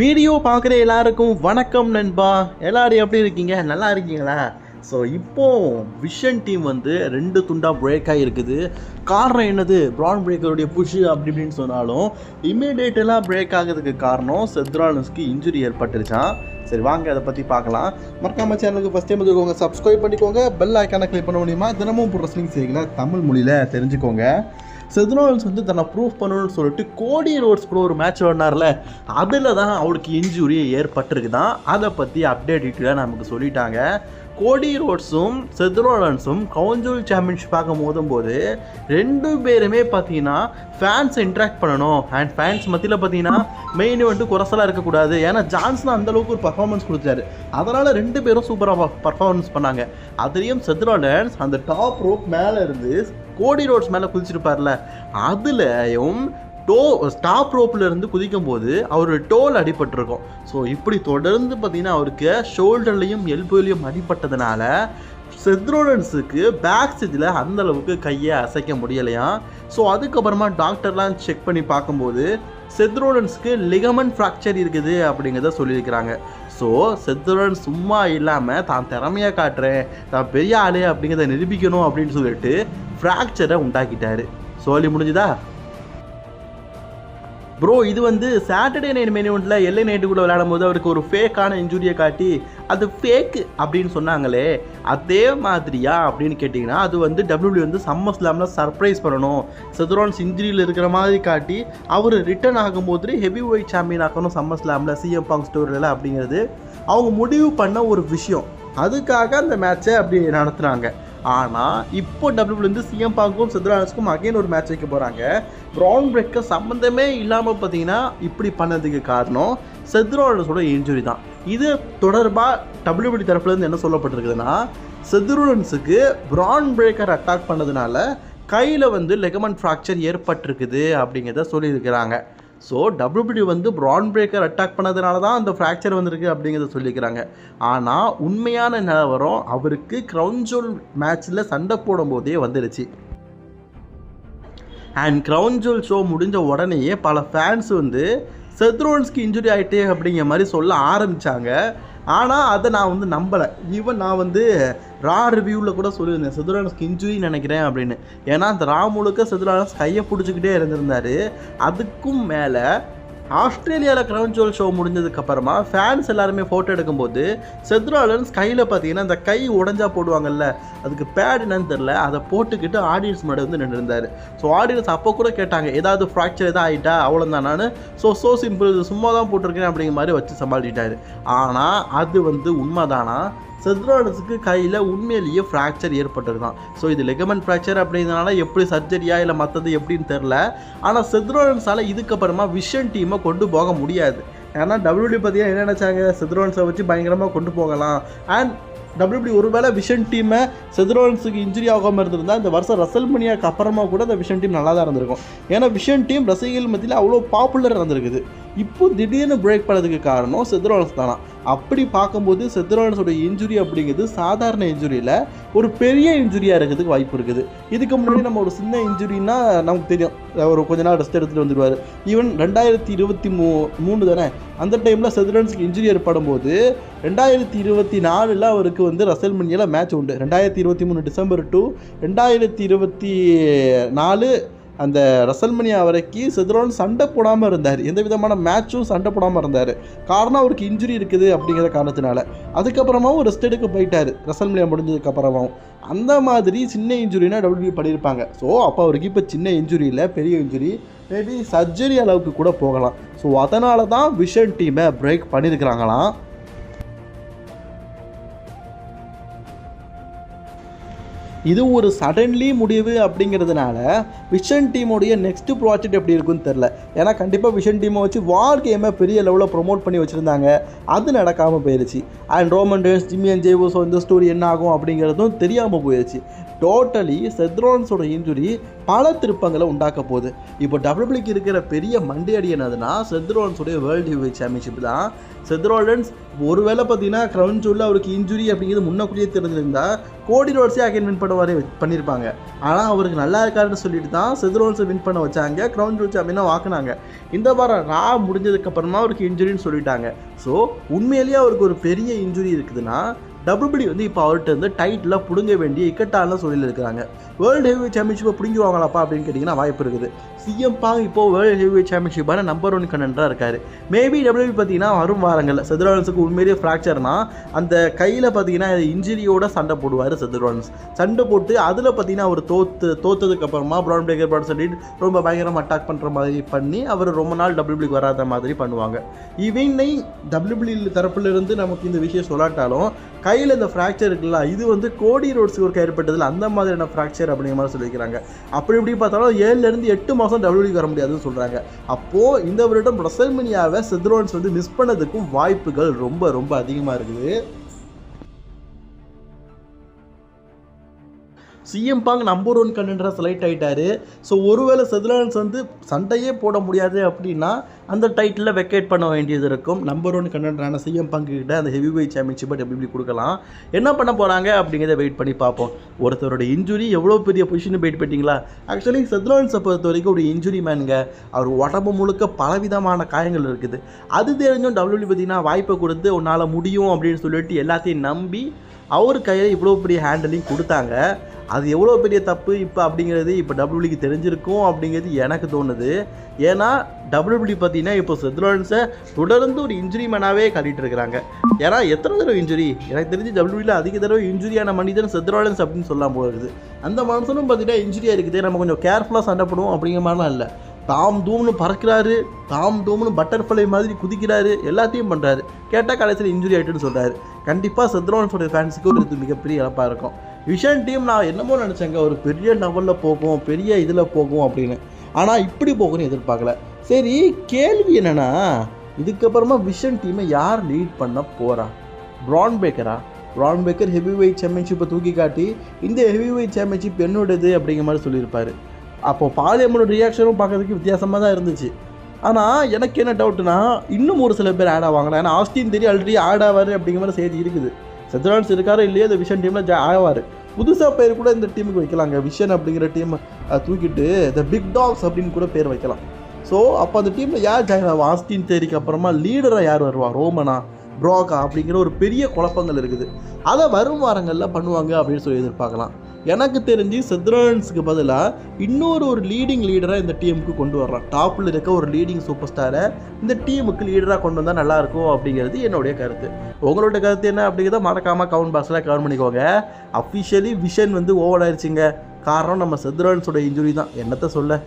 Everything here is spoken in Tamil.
வீடியோ பார்க்குற எல்லாருக்கும் வணக்கம் நண்பா. எல்லாரும் எப்படி இருக்கீங்க? நல்லா இருக்கீங்களா? ஸோ இப்போ விஷன் டீம் வந்து ரெண்டு துண்டாக பிரேக் ஆகிருக்குது காரணம் என்னது? ப்ரான் பிரேக்கருடைய புஷ் அப்படி இப்படின்னு சொன்னாலும் இமீடியட்டெல்லாம் பிரேக் ஆகிறதுக்கு காரணம் செத்ரானஸ்க்கு இன்ஜுரி ஏற்பட்டுருச்சான் சரி வாங்க அதை பற்றி பார்க்கலாம். மறக்காம சேனலுக்கு ஃபஸ்ட் டைம் வந்துக்கோங்க சப்ஸ்கிரைப் பண்ணிக்கோங்க. பெல் ஐக்கானை கிளிக் பண்ண முடியுமா? தினமும் ப்ரொஸ்லிங் செய்யல தமிழ் மொழியில் தெரிஞ்சுக்கோங்க. செதுனோல்ஸ் வந்து தன்னை ப்ரூவ் பண்ணணும்னு சொல்லிட்டு கோடி ரோட்ஸ் கூட ஒரு மேட்ச் விளாட்னார்ல அதில் தான் அவளுக்கு இன்ஜுரி ஏற்பட்டிருக்குதான். அதை பற்றி அப்டேட் டீட்டெயிலாக நமக்கு சொல்லிட்டாங்க. கோடி ரோட்ஸும் செதுரோலன்ஸும் கவுஞ்சூல் சாம்பியன்ஷிப் பார்க்க மோதும் போது ரெண்டு பேருமே பார்த்தீங்கன்னா ஃபேன்ஸ் இன்ட்ராக்ட் பண்ணணும். அண்ட் ஃபேன்ஸ் மத்தியில் பார்த்தீங்கன்னா மெயின் வந்துட்டு குறைசலாக இருக்கக்கூடாது. ஏன்னா ஜான்சன் அந்தளவுக்கு ஒரு பர்ஃபார்மன்ஸ் கொடுத்தாரு. அதனால் ரெண்டு பேரும் சூப்பராக பர்ஃபார்மன்ஸ் பண்ணாங்க. அதுலேயும் செதுரோலன்ஸ் அந்த டாப் ரோப் மேலே இருந்து கோடி ரோட்ஸ் மேலே குதிச்சிருப்பார்ல அதுலேயும் டோ ஸ்டாப் ரோப்பில் இருந்து குதிக்கும் போது அவர் டோல் அடிபட்டிருக்கும். ஸோ இப்படி தொடர்ந்து பார்த்தீங்கன்னா அவருக்கு ஷோல்டர்லையும் எல்போலையும் அடிபட்டதுனால செத்ரோலன்ஸுக்கு பேக் ஸ்டேஜில் அந்த அளவுக்கு கையை அசைக்க முடியலையாம் ஸோ அதுக்கப்புறமா டாக்டர்லாம் செக் பண்ணி பார்க்கும்போது செத்ரோலன்ஸ்க்கு லிகமன் ஃப்ராக்சர் இருக்குது அப்படிங்கிறத சொல்லியிருக்கிறாங்க. ஸோ செத்ரோலன் சும்மா இல்லாமல் தான் திறமையாக காட்டுறேன். தான் பெரிய ஆளு அப்படிங்கிறத நிரூபிக்கணும் அப்படின்னு சொல்லிட்டு ஃப்ராக்சரை உண்டாக்கிட்டாரு. சோழி முடிஞ்சுதா? ப்ரோ இது வந்து சாட்டர்டே நைட் மெயின் எல்லை நைட்டுக்குள்ளே விளையாடும் போது அவருக்கு ஒரு ஃபேக்கான இன்ஜுரியை காட்டி அது ஃபேக்கு அப்படின்னு சொன்னாங்களே அதே மாதிரியா அப்படின்னு கேட்டிங்கன்னா அது வந்து டபிள்யூபி வந்து சம்மர் ஸ்லாமில் சர்ப்ரைஸ் பண்ணணும் செதுரான்ஸ் இன்ஜுரியில் இருக்கிற மாதிரி காட்டி அவர் ரிட்டர்ன் ஆகும்போது ஹெவி வெயிட் சாம்பியன் ஆக்கணும் சம்மர் ஸ்லாமில் சிஎம் பாங் ஸ்டோரியில் அப்படிங்கிறது. அவங்க முடிவு பண்ண ஒரு விஷயம். அதுக்காக அந்த மேட்சை அப்படி நடத்துனாங்க. ஆனால் இப்போ டபிள்யூலேருந்து சிஎம் பாங்கும் சித்ரானஸ்க்கும் அகைன் ஒரு மேட்ச் வைக்க போகிறாங்க ப்ரௌன் பிரேக்கர் சம்மந்தமே இல்லாமல் பார்த்தீங்கன்னா இப்படி பண்ணதுக்கு காரணம் செத்ரோலன்ஸோட இன்ஜுரி தான். இது தொடர்பாக டபிள்யூபிடி தரப்புலேருந்து என்ன சொல்லப்பட்டிருக்குதுன்னா செத்ரோலன்ஸுக்கு ப்ரான் பிரேக்கர் அட்டாக் பண்ணதுனால கையில் வந்து லெகமன் ஃப்ராக்சர் ஏற்பட்டிருக்குது அப்படிங்கிறத சொல்லியிருக்கிறாங்க. ஸோ டபிள்யூபிடி வந்து ப்ரான் பிரேக்கர் அட்டாக் பண்ணதுனால தான் அந்த ஃப்ராக்சர் வந்திருக்கு அப்படிங்கிறத சொல்லிக்கிறாங்க. ஆனால் உண்மையான நிலவரம் அவருக்கு க்ரௌஞ்சோல் மேட்ச்சில் சண்டை போடும்போதே வந்துடுச்சு அண்ட் க்ரௌன்ஜோல் ஷோ முடிஞ்ச உடனேயே பல ஃபேன்ஸ் வந்து செத்ரோன்ஸ்க்கு இன்ஜுரி ஆகிட்டே அப்படிங்கிற மாதிரி சொல்ல ஆரம்பித்தாங்க ஆனால் அதை நான் வந்து நம்பலை. ஈவன் நான் வந்து ரா ரிவ்யூவில் கூட சொல்லியிருந்தேன் செதுரானஸ்க்கு இன்ஜுரி நினைக்கிறேன் அப்படின்னு. ஏன்னா அந்த ரா முழுக்க செதுரானஸ் கையை பிடிச்சிக்கிட்டே இருந்திருந்தாரு. அதுக்கும் மேலே ஆஸ்திரேலியாவில் கிரவுன் ஜுவல் ஷோ முடிஞ்சதுக்கப்புறமா ஃபேன்ஸ் எல்லாருமே ஃபோட்டோ எடுக்கும்போது செத்ராலன்ஸ் கையில் பார்த்தீங்கன்னா அந்த கை உடஞ்சா போடுவாங்கல்ல அதுக்கு பேட் என்னன்னு தெரில அதை போட்டுக்கிட்டு ஆடியன்ஸ் முன்னாடி வந்து நின்று இருந்தார் ஸோ ஆடியன்ஸ் அப்போ கூட கேட்டாங்க ஏதாவது ஃப்ராக்சர் எதாவது ஆகிட்டா அவ்வளோதான் நான்? ஸோ ஸோ சிம்பிள் சும்மா தான் போட்டிருக்கேன் அப்படிங்கிற மாதிரி வச்சு சமாளிச்சிட்டாரு. ஆனால் அது வந்து உண்மைதானா? செத்ரானஸுக்கு கையில் உண்மையிலேயே ஃப்ராக்சர் ஏற்பட்டிருக்கான். ஸோ இது லெகமெண்ட் ஃப்ராக்சர் அப்படிங்கிறதுனால எப்படி சர்ஜரியா இல்லை மற்றது எப்படின்னு தெரில ஆனால் செத்ரோனஸால் இதுக்கப்புறமா விஷன் டீமை கொண்டு போக முடியாது. ஏன்னா டபிள்யூடி பார்த்தீங்கன்னா என்ன நினச்சாங்க? செத்ரோன்ஸை வச்சு பயங்கரமாக கொண்டு போகலாம். அண்ட் டபிள்யூபி ஒருவேளை விஷன் டீமை செதுரோன்ஸுக்கு இன்ஜுரி ஆகாமல் இருந்திருந்தால் இந்த வருஷம் ரசல் மணியாக்கு அப்புறமா கூட அந்த விஷன் டீம் நல்லா தான் இருந்திருக்கும். ஏன்னா விஷன் டீம் ரசிகர்கள் மத்தியில் அவ்வளோ பாப்புலர் இருந்திருக்குது. இப்போ திடீர்னு பிரேக் பண்ணதுக்கு காரணம் செத்ரோலன்ஸ் தானா அப்படி பார்க்கும்போது செத்ரோலன்ஸோட இன்ஜுரி அப்படிங்கிறது சாதாரண இன்ஜுரியில் ஒரு பெரிய இன்ஜுரியாக இருக்கிறதுக்கு வாய்ப்பு இருக்குது. இதுக்கு முன்னாடி நம்ம ஒரு சின்ன இன்ஜுரின்னா நமக்கு தெரியும். ஒரு கொஞ்ச நாள் ரெஸ்ட் எடுத்துகிட்டு வந்துடுவார் ஈவன் ரெண்டாயிரத்தி இருபத்தி மூ மூணு தானே? அந்த டைமில் செத்ரோலன்ஸுக்கு இன்ஜுரி ஏற்படும் போது ரெண்டாயிரத்தி இருபத்தி நாலில் அவருக்கு வந்து ரசல் மணியில் மேட்ச் உண்டு. ரெண்டாயிரத்தி இருபத்தி மூணு டிசம்பர் டூ ரெண்டாயிரத்தி இருபத்தி நாலு அந்த ரசல்மனியா வரைக்கும் செதுரோன் சண்டை போடாமல் இருந்தார். எந்த விதமான மேட்சும் சண்டை போடாமல் இருந்தார். காரணம் அவருக்கு இன்ஜுரி இருக்குது அப்படிங்கிற காரணத்தினால. அதுக்கப்புறமாவும் ரெஸ்ட் எடுக்க போயிட்டார். ரசல்மனியா முடிஞ்சதுக்கப்புறமாவும் அந்த மாதிரி சின்ன இன்ஜுரினா டபிள்யூ பண்ணியிருப்பாங்க ஸோ அப்போ அவருக்கு இப்போ சின்ன இன்ஜுரி இல்லை பெரிய இன்ஜுரி மேபி சர்ஜரி அளவுக்கு கூட போகலாம். ஸோ அதனால தான் விஷன் டீமை பிரேக் பண்ணியிருக்கிறாங்களாம் இது ஒரு சடன்லி முடிவு அப்படிங்கிறதுனால விஷன் டீமோடைய நெக்ஸ்ட் ப்ராஜெக்ட் எப்படி இருக்குன்னு தெரில ஏன்னா கண்டிப்பாக விஷன் டீமை வச்சு வார் கேமை பெரிய லெவலில் ப்ரொமோட் பண்ணி வச்சுருந்தாங்க. அது நடக்காமல் போயிடுச்சு அண்ட் ரோமன் டேன்ஸ் ஜிம்மி அண்ட் ஜேவோஸ் இந்த ஸ்டோரி என்ன ஆகும் அப்படிங்கிறதும் தெரியாமல் போயிடுச்சு டோட்டலி செத்ரோன்ஸோட இன்ஜுரி பல திருப்பங்களை உண்டாக்க போகுது. இப்போ டபிள்யூபிளிக்கு இருக்கிற பெரிய மண்டி அடி என்னதுன்னா செத்ரோன்ஸுடைய வேர்ல்டு ஹெவி சாம்பியன்ஷிப் தான். செத்ரோலன்ஸ் ஒருவேளை பார்த்தீங்கன்னா க்ரௌன் ஜூலில் அவருக்கு இன்ஜுரி அப்படிங்கிறது முன்னக்கூடியே தெரிஞ்சிருந்தா கோடி ரோட்ஸே அகைன் வின் பண்ண பண்ணியிருப்பாங்க ஆனால் அவருக்கு நல்லா இருக்காருன்னு சொல்லிட்டு தான் செத்ரோன்ஸை வின் பண்ண வச்சாங்க க்ரௌன் ஜூல் சாம்பியனாக வாக்குனாங்க இந்த வாரம் ரா முடிஞ்சதுக்கப்புறமா அவருக்கு இன்ஜுரின்னு சொல்லிட்டாங்க. ஸோ உண்மையிலேயே அவருக்கு ஒரு பெரிய இன்ஜுரி இருக்குதுன்னா டபிள்யூபிடி வந்து இப்போ அவர்கிட்ட வந்து டைட்டில் பிடுங்க வேண்டிய இக்கட்டான சூழலில் இருக்கிறாங்க. வேர்ல்டு ஹெவி சாம்பியன்ஷிப்பை பிடிங்குவாங்களாப்பா அப்படின்னு கேட்டிங்கன்னா வாய்ப்பு இருக்குது. சிஎம் பாங் இப்போ வேர்ல்டு ஹெவி சாம்பியன்ஷிப்பான நம்பர் ஒன் கண்டென்ட்டாக இருக்காரு. மேபி டபிள்யூபி பார்த்தீங்கன்னா வரும் வாரங்களில் செதுரான்ஸுக்கு உண்மையிலேயே ஃப்ராக்சர்னா அந்த கையில் பார்த்தீங்கன்னா இன்ஜுரியோட சண்டை போடுவார் செதுரான்ஸ் சண்டை போட்டு அதில் பார்த்தீங்கன்னா அவர் தோத்து தோத்ததுக்கு அப்புறமா ப்ரௌன் பிரேக்கர் ப்ராட் சொல்லிட்டு ரொம்ப பயங்கரமாக அட்டாக் பண்ணுற மாதிரி பண்ணி அவர் ரொம்ப நாள் டபிள்யூபிளிக்கு வராத மாதிரி பண்ணுவாங்க. இவனை டபிள்யூபிளி தரப்புலேருந்து நமக்கு இந்த விஷயம் சொல்லாட்டாலும் கையில் இந்த ஃப்ராக்சர் இருக்குல்ல இது வந்து கோடி ரோட்ஸுக்கு ஒரு ஏற்பட்டதில் அந்த மாதிரியான ஃப்ராக்சர் அப்படிங்கிற மாதிரி சொல்லியிருக்கிறாங்க. அப்படி இப்படி பார்த்தாலும் ஏழுலேருந்து எட்டு மாதம் டபிள்யூடிக்கு வர முடியாதுன்னு சொல்கிறாங்க அப்போது இந்த வருடம் ரசல்மினியாவை செத்ரோன்ஸ் வந்து மிஸ் பண்ணதுக்கும் வாய்ப்புகள் ரொம்ப ரொம்ப அதிகமாக இருக்குது. சிஎம் பாங் நம்பர் ஒன் கண்டென்டராக செலக்ட் ஆகிட்டார் ஸோ ஒருவேளை செதுலான்ஸ் வந்து சண்டையே போட முடியாது அப்படின்னா அந்த டைட்டிலில் வெக்கேட் பண்ண வேண்டியது இருக்கும். நம்பர் ஒன் கண்டென்டரான சிஎம் பங்கு கிட்ட அந்த ஹெவி வெயிட் சாம்பியன்ஷிப்பை எப்படி கொடுக்கலாம். என்ன பண்ண போகிறாங்க அப்படிங்கிறத வெயிட் பண்ணி பார்ப்போம். ஒருத்தரோட இன்ஜுரி எவ்வளோ பெரிய பொசிஷன் வெயிட் பண்ணிட்டீங்களா? ஆக்சுவலி செதுலான்ஸை பொறுத்த வரைக்கும் ஒரு இன்ஜுரி மேனுங்க அவர் உடம்பு முழுக்க பலவிதமான காயங்கள் இருக்குது. அது தெரிஞ்சும் டபிள்யூடி பார்த்தீங்கன்னா வாய்ப்பை கொடுத்து உன்னால் முடியும் அப்படின்னு சொல்லிட்டு எல்லாத்தையும் நம்பி அவர் கையில் இவ்வளோ பெரிய ஹேண்டலிங் கொடுத்தாங்க. அது எவ்வளோ பெரிய தப்பு இப்போ அப்படிங்கிறது இப்போ டபிள்யூபிக்கு தெரிஞ்சிருக்கும் அப்படிங்கிறது எனக்கு தோணுது. ஏன்னா டபிள்யூபிடி பார்த்தீங்கன்னா இப்போ செத்ரோன்ஸை தொடர்ந்து ஒரு இன்ஜுரி மேனாகவே காட்டிகிட்டு இருக்கிறாங்க. ஏன்னா எத்தனை தடவை இன்ஜுரி எனக்கு தெரிஞ்சு டபிள்யூபியில் அதிக தடவை இன்ஜுரியான மனிதன் செத்ரோலன்ஸ் அப்படின்னு சொல்லாமல் போகுது. அந்த மனுஷனும் பார்த்தீங்கன்னா இன்ஜுரியாக இருக்குது. நம்ம கொஞ்சம் கேர்ஃபுல்லாக சண்டை போடுவோம் அப்படிங்கிற மாதிரிலாம் இல்லை. தாம் தூம்னு பறக்கிறாரு தாம் தூம்னு பட்டர்ஃப்ளை மாதிரி குதிக்கிறாரு எல்லாத்தையும் பண்ணுறாரு கேட்டால் கடைசியில் இன்ஜுரி ஆகிட்டுன்னு சொல்கிறாரு கண்டிப்பாக செத்ரோன்ஸோட ஃபேன்ஸுக்கு ஒரு இது மிகப்பெரிய இழப்பாக இருக்கும். விஷன் டீம் நான் என்னமோ நினச்சேங்க ஒரு பெரிய லெவலில் போகும் பெரிய இதில் போகும் அப்படின்னு. ஆனால் இப்படி போகும்னு எதிர்பார்க்கல. சரி கேள்வி என்னென்னா இதுக்கப்புறமா விஷன் டீமை யார் லீட் பண்ண போகிறா ப்ரான் பேக்கரா ப்ரான் பேக்கர் ஹெவி வெயிட் சாம்பியன்ஷிப்பை தூக்கி காட்டி இந்த ஹெவி வெயிட் சாம்பியன்ஷிப் என்னோடது அப்படிங்கிற மாதிரி சொல்லியிருப்பார். அப்போ பாலியம்மனோட ரியாக்ஷனும் பார்க்கறதுக்கு வித்தியாசமாக தான் இருந்துச்சு. ஆனால் எனக்கு என்ன டவுட்னா இன்னும் ஒரு சில பேர் ஆட் ஆவாங்களா? ஏன்னா ஆஸ்டின் தெரிய ஆல்ரெடி ஆட் ஆவார் அப்படிங்கிற மாதிரி செய்தி இருக்குது. செத்ரான்ஸ் இருக்காரோ இல்லையோ இந்த விஷன் டீமில் ஜா ஆவார். புதுசாக பேர் கூட இந்த டீமுக்கு வைக்கலாங்க. விஷன் அப்படிங்கிற டீம் தூக்கிட்டு த பிக் டாக்ஸ் அப்படின்னு கூட பேர் வைக்கலாம். ஸோ அப்போ அந்த டீமில் யார் ஜாயின் ஆகும் ஆஸ்டின் தேரிக்கு அப்புறமா லீடராக யார் வருவா ரோமனா ப்ரோக்கா அப்படிங்கிற ஒரு பெரிய குழப்பங்கள் இருக்குது. அதை வரும் வாரங்களில் பண்ணுவாங்க அப்படின்னு சொல்லி எதிர்பார்க்கலாம். எனக்கு தெரிஞ்சு செத்ரான்ஸுக்கு பதிலாக இன்னொரு ஒரு லீடிங் லீடராக இந்த டீமுக்கு கொண்டு வரலாம் டாப்பில் இருக்க ஒரு லீடிங் சூப்பர் ஸ்டாரை இந்த டீமுக்கு லீடராக கொண்டு வந்தால் நல்லாயிருக்கும் அப்படிங்கிறது என்னுடைய கருத்து. உங்களோட கருத்து என்ன அப்படிங்கிறத மறக்காமல் கவுண்ட் பாக்ஸில் கவர் பண்ணிக்கோங்க. அஃபிஷியலி விஷன் வந்து ஓவர் ஆயிடுச்சுங்க காரணம் நம்ம செத்ரான்ஸோட இன்ஜுரி தான். என்னத்தை சொல்ல?